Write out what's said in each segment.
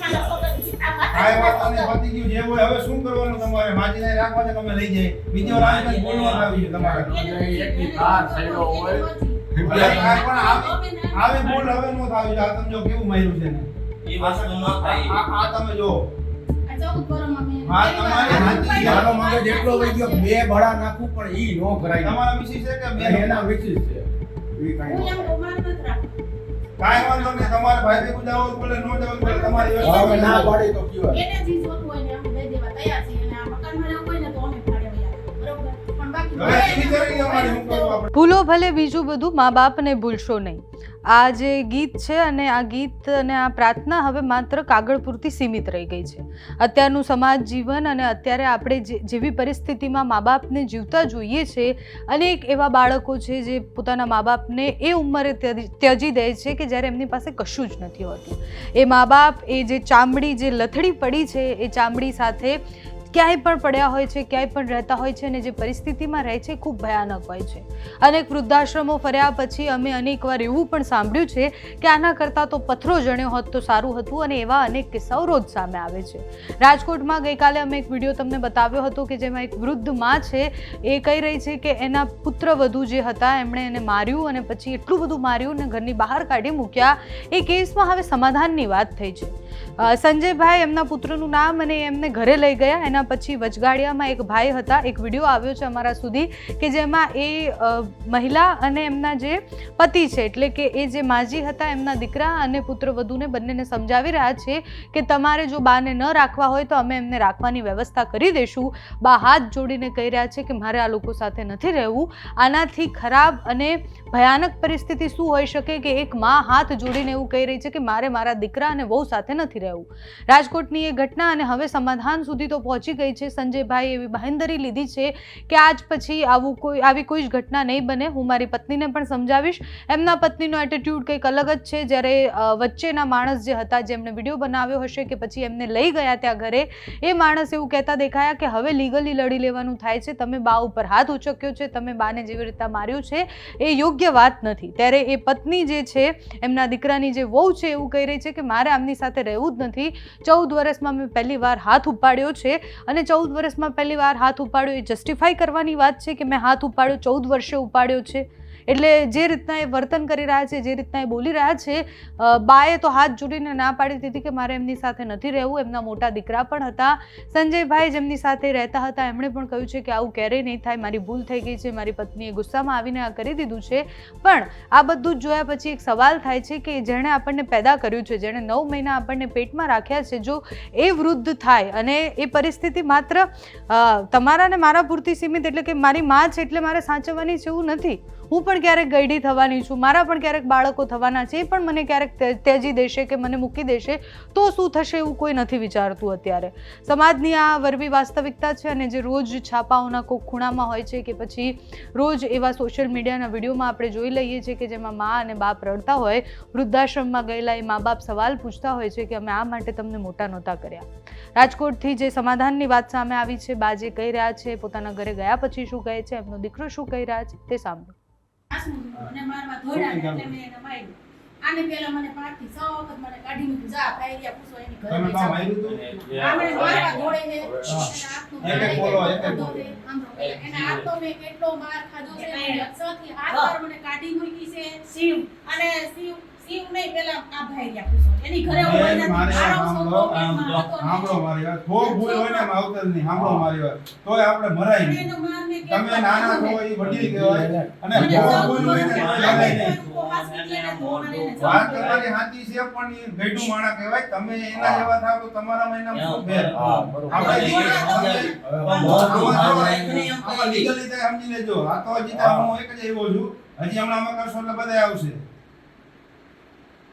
મારા છોકરાની ચિંતા વાત જ કાંઈ ન નહીં, પતી ગયું. જે હોય હવે શું કરવાનું તમારે? માજીને રાખવા છે તમે લઈ જાય બીજી વાર આવી કંઈ બોલવાનું તમારે. એકની કાર સાઈડો હોય. પણ આવી આવી ભૂલ હવે નો થાવી આ તમે જો કેવું માર્યું છે એ વસ્તુ ન આ થાય. આ- આ તમે જો. બે ભડા નાખું પણ ઈ નો કરાય તમારા વિશે છે કે બે એના વિશેષ છે. ઈ કાંઈ નો વાંધો નહીં તમારે ભાઈ ભેગું જાવું ભલે નો જવું ભલે તમારી કરાય. ના વ્યવસ્થા તો કયો એને જે જોતું હોય ને અમે દઈ દેવા તૈયાર છીએ અને આ મકાનમાં રહેવું હોય ને તો અમે ભાડે બરોબર? પણ બાકી હવે એની જરૂર અમારી શું કરવું આપણે ભૂલો ભલે બીજું બધું મા બાપને ભૂલશો નહીં. આ જે ગીત છે અને આ ગીત અને આ પ્રાર્થના હવે માત્ર કાગળ પૂરતી સીમિત રહી ગઈ છે. અત્યારનું સમાજ જીવન અને અત્યારે આપણે જેવી પરિસ્થિતિમાં મા બાપને જીવતા જોઈએ છે, અનેક એવા બાળકો છે જે પોતાના મા બાપને એ ઉંમરે ત્યજી દે છે કે જ્યારે એમની પાસે કશું જ નથી હોતું. એ મા બાપ એ જે ચામડી જે લથડી પડી છે, એ ચામડી સાથે ક્યાંય પણ પડ્યા હોય છે, ક્યાંય પણ રહેતા હોય છે અને જે પરિસ્થિતિમાં રહે છે, ખૂબ ભયાનક હોય છે. અનેક વૃદ્ધાશ્રમો ફર્યા પછી અમે અનેકવાર એવું પણ સાંભળ્યું છે કે આના કરતાં તો પથ્થરો જણ્યો હોત તો સારું હતું અને એવા અનેક કિસ્સાઓ રોજ સામે આવે છે. રાજકોટમાં ગઈકાલે અમે એક વીડિયો તમને બતાવ્યો હતો કે જેમાં એક વૃદ્ધમાં છે, એ કહી રહી છે કે એના પુત્ર વધુ જે હતા, એમણે એને માર્યું અને પછી એટલું બધું માર્યું અને ઘરની બહાર કાઢી મૂક્યા. એ કેસમાં હવે સમાધાનની વાત થઈ છે. સંજયભાઈ એમના પુત્રનું નામ અને એમને ઘરે લઈ ગયા. એના પછી વચગાડિયામાં એક ભાઈ હતા. એક વીડિયો આવ્યો છે અમારા સુધી કે જેમાં એ મહિલા અને એમના જે પતિ છે, એટલે કે એ જે માજી હતા એમના દીકરા અને પુત્ર વધુને બંનેને સમજાવી રહ્યા છે કે તમારે જો બાને ન રાખવા હોય તો અમે એમને રાખવાની વ્યવસ્થા કરી દઈશું બા હાથ જોડીને કહી રહ્યા છે કે મારે આ લોકો સાથે નથી રહેવું. આનાથી ખરાબ અને ભયાનક પરિસ્થિતિ શું હોઈ શકે કે એક માં હાથ જોડીને એવું કહી રહી છે કે મારે મારા દીકરા અને વહુ સાથે નથી રહેવું રાજકોટની એ ઘટના અને હવે સમાધાન સુધી તો પહોંચી ગઈ છે. સંજયભાઈ એવી બાહેંધરી લીધી છે કે આજ પછી આવું કોઈ, આવી કોઈ જ ઘટના નહીં બને. હું મારી પત્નીને પણ સમજાવીશ. એમના પત્નીનો એટીટ્યુડ કંઈક અલગ જ છે. જ્યારે વચ્ચેના માણસ જે હતા જેમણે વીડિયો બનાવ્યો હશે કે પછી એમને લઈ ગયા ત્યાં ઘરે, એ માણસ એવું કહેતા દેખાયા કે હવે લીગલી લડી લેવાનું થાય છે. તમે બા ઉપર હાથ ઉચક્યો છે. તમે બાને જેવી રીતના માર્યું છે, એ યોગ્ય વાત નથી. ત્યારે એ પત્ની જે છે, એમના દીકરાની જે વહુ છે, એવું કહી રહી છે કે મારે આમની સાથે રહેવું જ નથી. ચૌદ વર્ષમાં મેં પહેલી વાર હાથ ઉપાડ્યો છે અને ચૌદ વર્ષમાં પહેલી વાર હાથ ઉપાડ્યો એ જસ્ટિફાઈ કરવાની વાત છે કે મેં હાથ ઉપાડ્યો, ચૌદ વર્ષે ઉપાડ્યો છે. એટલે જે રીતના એ વર્તન કરી રહ્યા છે, જે રીતના એ બોલી રહ્યા છે બાએ તો હાથ જોડીને ના પાડી દીધી કે મારે એમની સાથે નથી રહેવું, એમના મોટા દીકરા પણ હતા. સંજયભાઈ જેમની સાથે રહેતા હતા. એમણે પણ કહ્યું છે કે આવું ક્યારેય નહીં થાય, મારી ભૂલ થઈ ગઈ છે, મારી પત્નીએ ગુસ્સામાં આવીને આ કરી દીધું છે. પણ આ બધું જ જોયા પછી એક સવાલ થાય છે કે જેણે આપણને પેદા કર્યું છે, જેણે નવ મહિના આપણને પેટમાં રાખ્યા છે, જો એ વૃદ્ધ થાય અને એ પરિસ્થિતિ માત્ર તમારા ને મારા પૂરતી સીમિત એટલે કે મારી માં છે એટલે મારે સાચવવાની છે એવું નથી. હું પણ ક્યારેક ગઈડી થવાની છું, મારા પણ ક્યારેક બાળકો થવાના છે, એ પણ મને ક્યારેક તેજી દેશે કે મને મૂકી દેશે, તો શું થશે એવું કોઈ નથી વિચારતું અત્યારે. સમાજની આ વરવી વાસ્તવિકતા છે અને જે રોજ છાપાઓના કોઈ ખૂણામાં હોય છે કે પછી રોજ એવા સોશિયલ મીડિયાના વિડીયોમાં આપણે જોઈ લઈએ છીએ કે જેમાં મા અને બાપ રડતા હોય, વૃદ્ધાશ્રમમાં ગયેલા એ મા બાપ સવાલ પૂછતા હોય છે કે અમે આ માટે તમને મોટા નહોતા કર્યા. રાજકોટથી જે સમાધાનની વાત સામે આવી છે, બા જે કહી રહ્યા છે, પોતાના ઘરે ગયા પછી શું કહે છે, એમનો દીકરો શું કહી રહ્યા છે, તે સાંભળો. આસનું અને એટલે મેં એને માર્યું. આને મને છ વખત મને કાઢી. જા, પૂછો એની ઘરે તમે કામ આવ્યું હતું. એના બોલો, મેં કેટલો માર ખાધો છે. થી વાર મને કાઢી મૂકી છે. શિવ. અને શિવ શિવ નહીં? પેલા આ ભાઈરિયા પૂછો. એની ઘરે હું એ મારે સાંભળો, છોકરો પેટમાં હતો ને. સાંભળો મારી વાત. કોઈ ભૂલ હોય ને એમાં આવતા સાંભળો મારી વાત. તોય આપણે મરાય નહીં. એનો માર મેં તમે નાના છો એ વડીલ કહેવાય. અને અને કોઈ સૌ ભૂલ હોય ને કોઈ એમાં મારે ચાલે નહીં. ઉપવાસ મૂકીને તો મને એને વાત તમારી સાચી છે પણ એ ગઈઢું માણા કહેવાય. તમે એના જેવા થાવ તો તમારા મહિના. આપણે સમજી લેજો. આ તો હું. એક જ એવો છું. હજી હમણાં અમે કરશો એટલે બધા આવશે.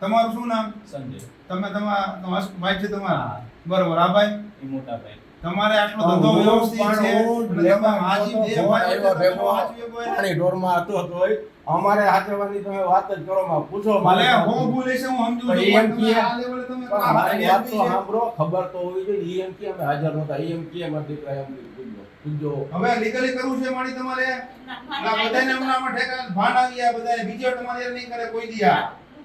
તમારું શું નામ? સંજય. તમે તમારા ભાઈ છે તમારા? બરોબર આ ભાઈ? મોટા ભાઈ. તમારે આટલો ધંધો વ્યવસ્થિત છે પણ હું અને તમે લેવા હાજી બે ભાઈ આવ્યો તમે ભેગો. હાચવી શકો એમ. પાણી ઢોરમાં હતો તોય અમારે હાચવવાની તમે વાત જ કરો માં પૂછો ભલે મારે હો ભૂલ હું સમજુ છું પણ આ લેવલે તમે પણ આ મારી વાત તો સાંભળો ખબર તો હોવી જોઈએ. એમ કે અમે હાજર નહોતા. એમ કે અમારા દીકરા એમ પૂછજો પૂછજો. હવે લીગલી કરવું છે મારી તમારે? ના, બધાને હમણાં ઠેકા ભાન આવી ગયા બધાને બીજો તમારે નહીં કરે કોઈ દી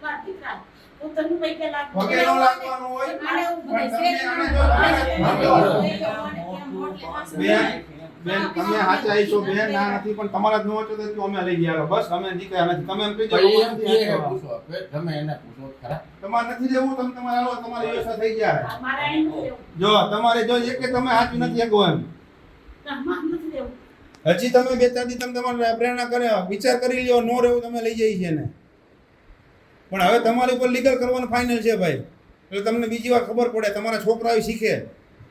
આ દીકરા. હું તને પૈકે લાગુ. વગેરે લાગવાનું હોય આને હું તમે બેન બેન તમે સાચા હશો બેન ના નથી પણ તમારા જ ન હતો તો અમે લઈ ગયા બસ અમે નીકળ્યા નથી તમે એમ કહેજો તો લોકો એમ નથી કે હાચવા. પૂછો કે તમે એને પૂછો ખરા તમારે નથી લેવું તમે તમારે હાલો તમારી વ્યવસ્થા થઈ જાય લેવું. જો તમારે જો એક કે તમે સાચું નથી એમ લેવું. હજી તમે બે ચાર દી તમે તમારે પ્રેરણા કર્યા વિચાર કરી લ્યો નો રહેવું તમે લઈ જઈ છે ને પણ હવે તમારી ઉપર લીગલ કરવાનું ફાઇનલ છે ભાઈ. એટલે તમને બીજી વાર ખબર પડે તમારા છોકરાઓ શીખે.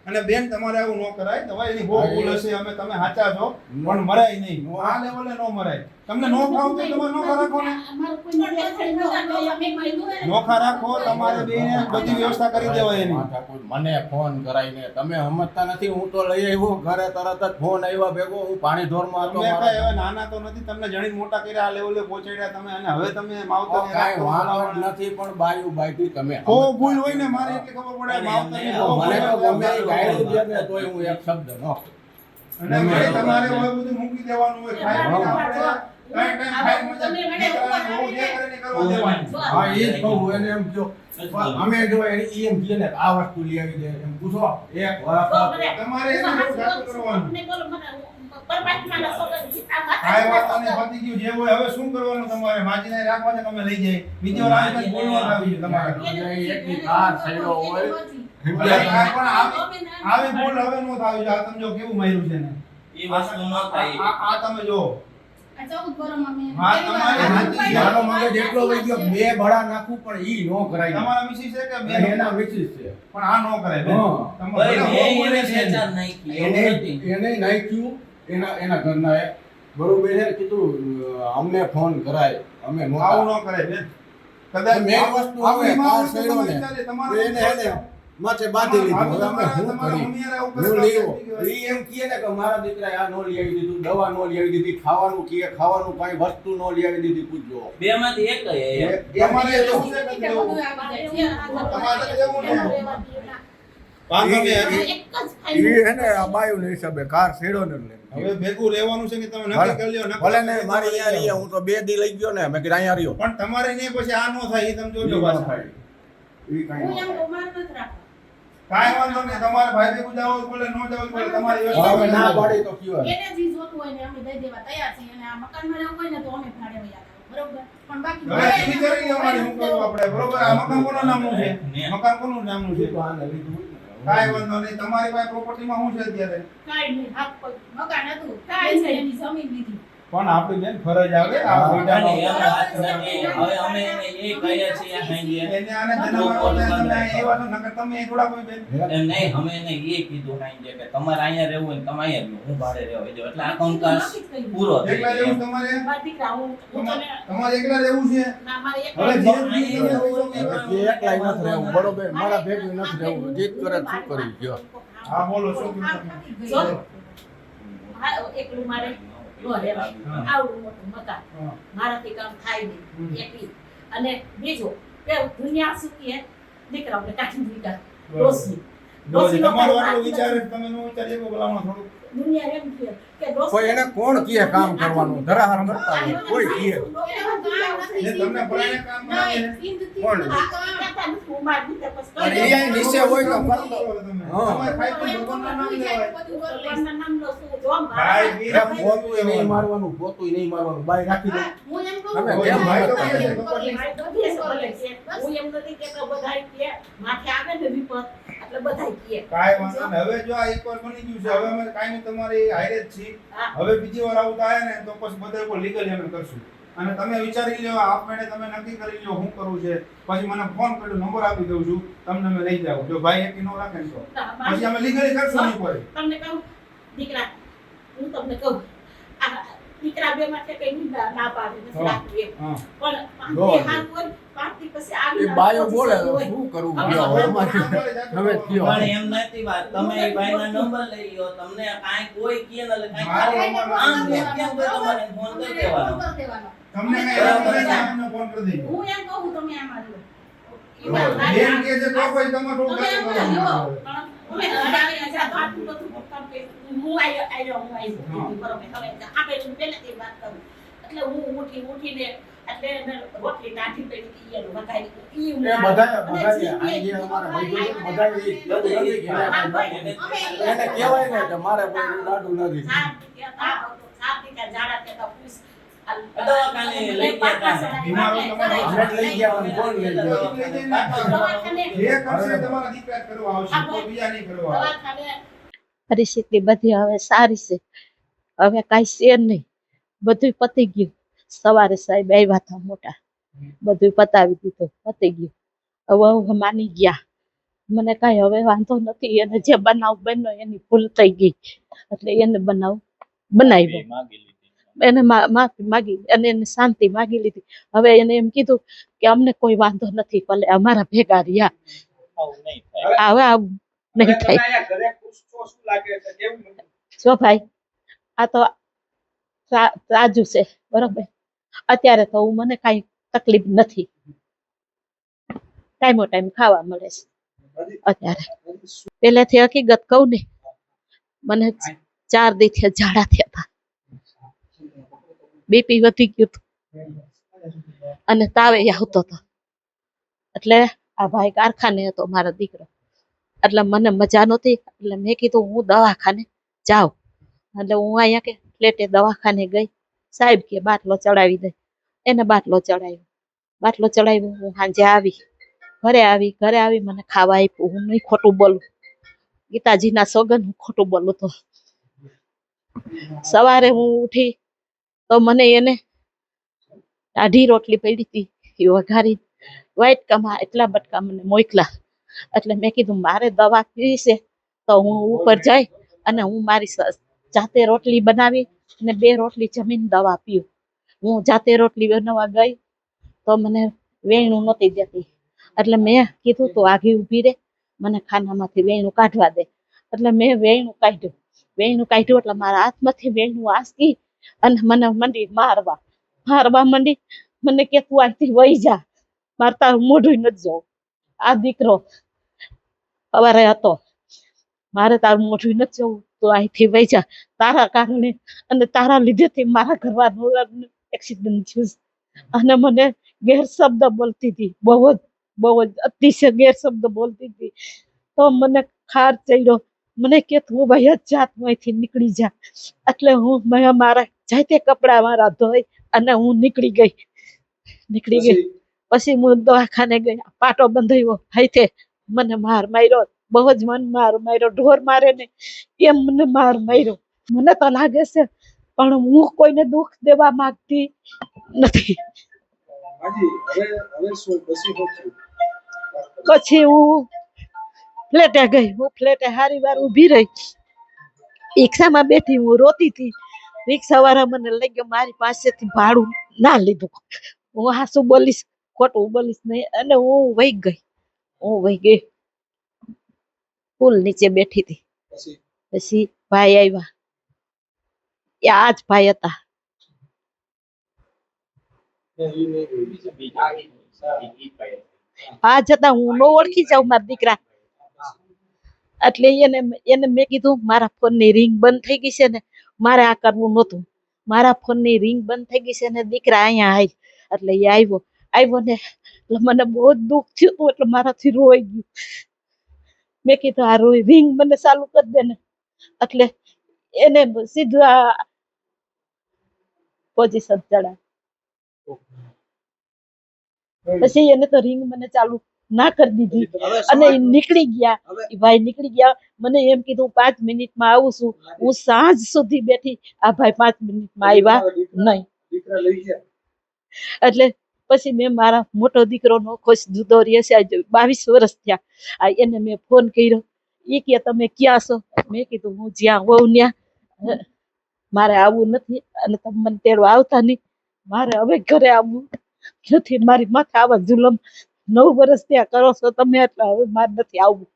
અને બેન તમારે આવું ન કરાય. તમારી એની બહુ ભૂલ હશે અમે તમે સાચા છો. પણ મરાય નહીં. આ લેવલે ન મરાય. તમને નો ખાવ તો તમારે નોખા રાખો ને. નોખા રાખો તમારે બે બધી વ્યવસ્થા કરી દેવાય એની. મને ફોન કરાઈને તમે સમજતા નથી હું તો લઈ આવ્યો ઘરે તરત જ ફોન આવ્યા ભેગો હું પાણી ઢોરમાં હતો તમે કઈ હવે નાના તો નથી તમને જણી મોટા કર્યા આ લેવલે પહોંચાડ્યા તમે અને હવે તમે ઓ, માવતરને કાંઈ બોલાવવાના. નથી પણ બાયું બાયથી તમે ઓ ભૂલ હોય ને મારે એટલી ખબર પડે માવતરની બહુ મને તો ગમે એ ગાયડું દે ને તોય હું એક શબ્દ નો. અને તમારે બધું મૂકી દેવાનું હોય ખાઈ આપણે જે જ અમે જો એને એમ કહે. ને આ વસ્તુ લઈ આવી દે એમ પૂછો. એક વાર તમારે જે હવે શું કરવાનું તમારે? માજીને રાખવા છે તમે લઈ જાય બીજી બોલવાનું તમારે. એકની કાર સડ્યો હોય. પણ આવી આવી ભૂલ હવે નો થાવી જોઈએ. આ તમે જો કેવું માર્યું છે ને એ વસ્તુ ન થાય. આ આ તમે જો. બે બળા નાખું પણ ઈ નો કરાય. તમારા મિસિસ છે કે બે એના વિશેષ છે. પણ આ નો કરાય બેન. હા. તમારે ભાઈ ભલે બહુ મેં બોલે એને છે. ને. ખેંચાણ નાખી એને એવું નથી. એને નાખ્યું એના એના ઘરના એ બરોબર છે કીધું અમને ફોન કરાય. અમે આવું ન કરાય કદાચ મેં વસ્તુ આવે ને તમારે તમારે એને એને માથે બાંધી લીધું હવે અમે શું કરી. મમ્મીએ આવું કરે હું લેવો. એ એમ કહે ને કે મારા દીકરાએ આ નો લઈ આવી દીધું દવા નો લઈ આવી દીધી ખાવાનું કહે ખાવાનું કાંઈ વસ્તુ નો લઈ આવી દીધી પૂછજો. બે માંથી એક તમારે છે. તમારે તો એવું ન નહીં, ને હિસાબે કાર સેડો ને હવે ભેગું રહેવાનું છે કે તમે નક્કી કરી લ્યો ભલે ને મારી અહીંયા રહીએ હું તો બે દી લઈ ગયો ને મેં કીધું અહીંયા રહ્યો. પણ તમારે નહીં પછી આ નો થાય એ તમે જોજો પાછા. કાંઈ કાંઈ વાંધો નહીં તમારે ભાઈ ભેગું જાવ બોલે નો જાવ બોલે તમારી વ્યવસ્થા ના કરી તો કયો એને જે જોતું હોય ને અમે દઈ દેવા તૈયાર છીએ અને આ મકાનમાં રહેવું હોય ને તો અમે ભાડે વયા બરોબર? પણ બાકી હવે એ વિચારી લેવાની શું કરવું આપણે બરોબર? આ મકાન કોનું નામનું છે? મકાન કોનું નામનું છે? આને લીધું. હોય ને. વાંધો નહીં તમારી પાસે પ્રોપર્ટીમાં શું છે અત્યારે? કાંઈ નહીં મકાન હતું કાંઈ છે એની જમીન લીધી. પણ આપણી બેન ફરજ આવે આ હવે અમે એને એ કહીએ છીએ આ સાંજે. એને આને તમે એ વાતો નકર તમે થોડા કોઈ બેન. એમ નહીં અમે એને એ કીધું સાંજે કે તમારે અહીંયા રહેવું હોય ને તમે અહીંયા રહ્યો હું ભાડે રહેવા દઉં એટલે આ કંકાસ પૂરો થઈ એકલા ગયો રહેવું તમારે? તમારે એકલા રહેવું છે? હવે જે અહીંયા રહેવું હોય ને એ એકલાય નથી રહેવું. બરોબર મારા ભેગું નથી રહેવું. જીત કરે શું કરી ગયો? હા બોલો શું એકલું મારે. નો રહેવાય. આવડું મોટું મકાન. મારાથી કામ થાય નહીં. એટલી. એકલી અને બીજું કે દુનિયા સુખી હે. દીકરાઓને કાઢી દીધા બરોબર. ડોસી તમારો વિચાર તમે નો વિચાર એવો ભલામણ થોડું દુનિયા એમ કહે કે કોઈ એને કોણ કહે કામ કરવાનું? ધરાહાર કરતા હોય કોઈ કહે. ને તમને પરાણે કામ કરાવે કોણ? પણ એ અહીં નીચે હોય તો તમે. હા. ખાઈ નામ લેવાય. ભાઈ, ભાઈ, એ નહીં મારવાનું પોતું નહીં મારવાનું. બાય રાખી દે. તમે કેમ ભાઈ તો મારતા કહે છે, નથી? કપટ હું એમ નથી કહેતો બધાય કહે, માથે આવે ને વિપત, એટલે બધાય કહે. કાંઈ વાંધો નહીં. હવે જો આ એકવાર બની ગયું છે હવે અમે કાંઈ નહીં તમારી હારે જ છીએ. હવે બીજી વાર આવું થાય ને તો પછી બધા લીગલ લીગલી અમે કરશું. અને તમે વિચારી લો આપમેળે તમે નક્કી કરી લો શું કરવું છે. પછી મને ફોન કર્યો નંબર આપી દઉં છું. તમને અમે લઈ જાવ જો ભાઈ એકી નો રાખે તો. પછી અમે લીગલી કરશું નહીં પડે તમને કહું દીકરા હું તમને કહું આ દીકરા બે માટે કઈ ના ના પાડે નથી રાખવી પણ પાંચ જો. દી હાથ હોય, પાંચ દી પછી આવી બાયો બોલે શું કરવું હવે કયો હવે એમાંથી હવે કયો? પણ એમ નથી વાત. તમે એ ભાઈના નંબર લઈ લ્યો. તમને કાંઈ કોઈ કહે ને કાંઈ આમ કેમ તમારે ફોન કરી દેવાનો. ફોન કરી દેવાનો. તમને કઈ એમ કરે ને અમને ફોન કરી દેજો હું એમ કહું તમે આમાં લ્યો. જો, કે છે તો પછી તમે નાખો. અમે હડાવીને જા તો બધું કામ કર્યું. હું આયો આયો હું આયો બરોબર હવે આપણે પહેલેથી વાત કરું એટલે હું ઉઠી ઉઠીને એટલે રોટલી ટાઢી પડી વઘારી એ અમારા બધું એને કહેવાય ને કે મારે કોઈ લાડુ નથી સાત સાત દીકરા જાડા. દવાખાને પરિસ્થિતિ બધી હવે સારી છે. હવે કાંઈ છે નહીં. બધું પતી ગયું. સવારે સાહેબ આવ્યા હતા મોટા. બધું પતાવી દીધું. પતી ગયું. હવે હવે માની ગયા. મને કાંઈ હવે વાંધો નથી. એને જે બનાવ બન્યો એની ભૂલ થઈ ગઈ. એટલે એને બનાવ બનાવ્યો. એને માફી માગી અને એને શાંતિ માગી લીધી. હવે એને એમ કીધું કે અમને કોઈ વાંધો નથી ભલે અમારા ભેગા રહ્યા. હવે આવું નહીં થાય. જો ભાઈ આ તો રાજુ છે બરોબર? અત્યારે તો હું મને કઈ તકલીફ નથી. ટાઈમો ટાઈમ ખાવા મળે છે અત્યારે. પેલેથી હકીકત કહું ને મને ચાર દીથી ઝાડા થયા. બીપી વધી ગયું હતું. અને તાવે આવતો હતો. એટલે આ ભાઈ કારખાને હતો મારો દીકરો. એટલે મને મજા નહોતી. એટલે મેં કીધું હું દવાખાને જાઉં. એટલે હું અહીંયા કે ફ્લેટે દવાખાને ગઈ. સાહેબ કે બાટલો ચડાવી દે. એને બાટલો ચડાવ્યો. બાટલો ચડાવ્યો, હું સાંજે આવી. ઘરે આવી ઘરે આવી મને ખાવા આપ્યું. હું નહીં ખોટું બોલું. ગીતાજીના સોગન હું ખોટું બોલું તો. સવારે હું ઉઠી તો મને એને આઢી રોટલી પડી હતી, એ વઘારી વ્હાઈટ કમા, એટલા બટકા મને મોકલા. એટલે મેં કીધું, મારે દવા પીવી છે તો હું ઉપર જઈ અને હું મારી જાતે રોટલી બનાવી અને બે રોટલી જમીન દવા પીવું હું જાતે રોટલી બનાવવા ગઈ તો મને વેણું નહોતી દેતી. એટલે મેં કીધું, તું આઘી ઊભી રે, મને ખાનામાંથી વેણું કાઢવા દે. એટલે મેં વેણું કાઢ્યું. વેણું કાઢ્યું એટલે મારા હાથમાંથી વેણું આસકી અને મને મંડી મારવા. મારવા મંડી મને કે તું અહીંથી વહી જા. મારે મોઢું નથી જવું. આ દીકરો અવારે હતો. મારે તારું મોઢું નથી જવું. તો અહીંથી વહી જા. તારા કારણે અને તારા લીધેથી મારા ઘરવાળાનું એક્સિડન્ટ થયું અને મને ગેરશબ્દ બોલતી હતી. બહુ જ બહુ જ અતિશય ગેરશબ્દ બોલતી હતી. તો મને ખાર ચડ્યો. મને કે તું ભાઈ જાત અહીંથી નીકળી જા. એટલે હું મારા જાતે કપડા મારા ધોઈ અને હું નીકળી ગઈ. નીકળી ગઈ. પછી? હું દવાખાને ગઈ પાટો બંધાયો હાઈથે મને માર માર્યો. બહુ જ મન માર માર્યો. ઢોર મારે ને એમ મને માર માર્યો. મને તો લાગે છે પણ હું કોઈને દુઃખ દેવા માંગતી નથી. પછી હું ફ્લેટે ગઈ. હું ફ્લેટે હારી વાર ઊભી રહી. રિક્ષામાં બેઠી હું રોતી હતી. રિક્ષાવાળા મને લઈ ગયો. મારી પાસેથી ભાડું ના લીધું. હું હાસું બોલીશ ખોટું બોલીશ નહીં. અને હું વહી ગઈ. હું વહી ગઈ. પુલ નીચે બેઠી હતી. પછી? ભાઈ આવ્યા. એ આ જ ભાઈ હતા. આ જતા હું નો ઓળખી જાઉં મારા દીકરા. એટલે એને એને મેં કીધું મારા ફોનની રિંગ બંધ થઈ ગઈ છે ને મારે આ કરવું નહોતું. મારા ફોનની રિંગ બંધ થઈ ગઈ છે ને દીકરા અહીંયા આવી એટલે એ આવ્યો. આવ્યો ને એટલે મને બહુ દુઃખ થયું હતું એટલે મારાથી રોઈ ગયું. મેં કીધું આ રોઈ રિંગ મને ચાલુ કરી દે ને. એટલે એને સીધું આ પોઝિશન ચડા પછી એને તો રિંગ મને ચાલુ ના કરી દીધી. અને નીકળી ગયા. ભાઈ નીકળી ગયા. મને એમ કીધું પાંચ મિનિટમાં આવું છું. હું સાંજ સુધી બેઠી આ ભાઈ પાંચ મિનિટમાં આવ્યા નહીં. એટલે પછી મેં મારા મોટો દીકરો નો ખુશ જુદો રહે છે. બાવીસ વર્ષ થયા. એને મેં ફોન કર્યો. એ કે તમે ક્યાં છો? મેં કીધું હું જ્યાં હોઉં ત્યાં મારે આવવું નથી અને તમે મને તેડવા આવતા નહીં. મારે હવે ઘરે આવવું નથી. મારી માથે આવા જુલમ નવ વર્ષ ત્યાં કરો છો તમે, એટલે હવે મારે નથી આવવું.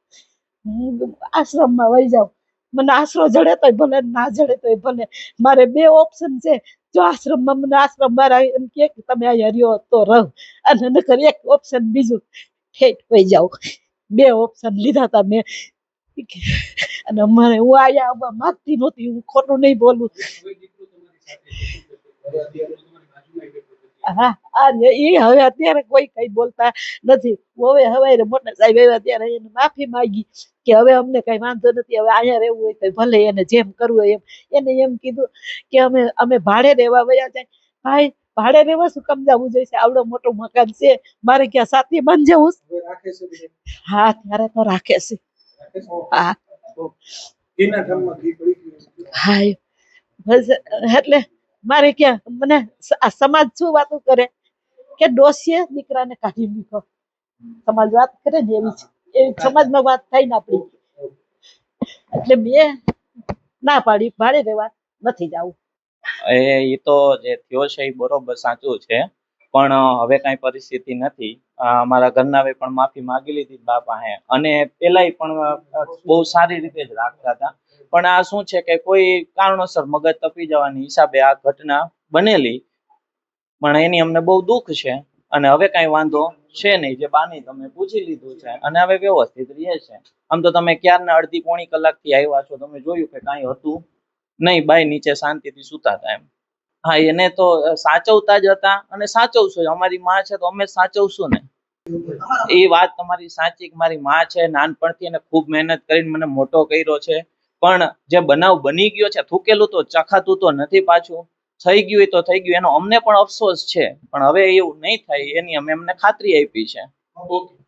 હું આશ્રમમાં વહી જાઉં. મને આશરો જડે તોય ભલે, ના જડે તોય ભલે. મારે બે ઓપ્શન છે. જો આશ્રમમાં મને આશ્રમ મારા એમ કે તમે અહીંયા રહ્યો તો રહો. અને નકર એક ઓપ્શન બીજું, ઠેઠ વહી જાઓ બે ઓપ્શન લીધા હતા મેં. અને મારે હું આયા આવવા માંગતી નહોતી, હું ખોટું નહીં બોલું. હા ઈ હવે અત્યારે કોઈ કઈ બોલતા નથી. હવે હવે મોટા સાહેબ આવ્યા ત્યારે એને માફી માંગી કે હવે અમને કઈ વાંધો નથી હવે અહીંયા રહેવું હોય તો ભલે એને જેમ કરવું હોય એમ. એને એમ કીધું કે અમે અમે ભાડે રહેવા વયા જાય. ભાઈ ભાડે રહેવા શું કામ જવું જોઈશે? આવડો મોટો મકાન છે મારે ક્યાં સાથી બન જવું હા ત્યારે તો રાખે છે. હા. હા એ. એટલે મારે ક્યાં? મને આ સમાજ શું વાતો કરે? કે ડોસીએ દીકરાને કાઢી મૂકો સમાજ વાત કરે ને એવી. એવી સમાજમાં વાત થાય ને આપણી. એટલે મેં ના પાડી ભાડે રહેવા નથી જવું. એ એ તો જે થયો છે એ બરોબર સાચું છે. પણ હવે કાંઈ પરિસ્થિતિ નથી. અમારા ઘરનાએ પણ માફી માગી લીધી બાપા હે. અને પેલાય પણ બહુ સારી રીતે જ રાખતા હતા. પણ આ શું છે કે કોઈ કારણોસર મગજ તપી જવાની હિસાબે આ ઘટના બનેલી. પણ એની અમને બહુ દુઃખ છે અને હવે કાંઈ વાંધો છે નહીં. જે બાની તમે પૂછી લીધું છે અને હવે વ્યવસ્થિત રહે છે. આમ તો તમે ક્યારના અડધી પોણી કલાકથી આવ્યા છો, તમે જોયું કે કાંઈ હતું નહીં. બાઈ નીચે શાંતિથી સૂતા હતા એમ. હા, એને તો સાચવતા જ હતા અને સાચવશું અમારી માં છે તો અમે સાચવશું ને. એ વાત તમારી સાચી કે મારી માં છે, નાનપણથી એને ખૂબ મહેનત કરીને મને મોટો કર્યો છે. પણ જે બનાવ બની ગયો છે, થૂકેલું તો ચખાતું તો નથી પાછું. થઈ ગયું એ તો થઈ ગયું, એનો અમને પણ અફસોસ છે. પણ હવે એવું નહીં થાય, એની અમે એમને ખાતરી આપી છે. ઓકે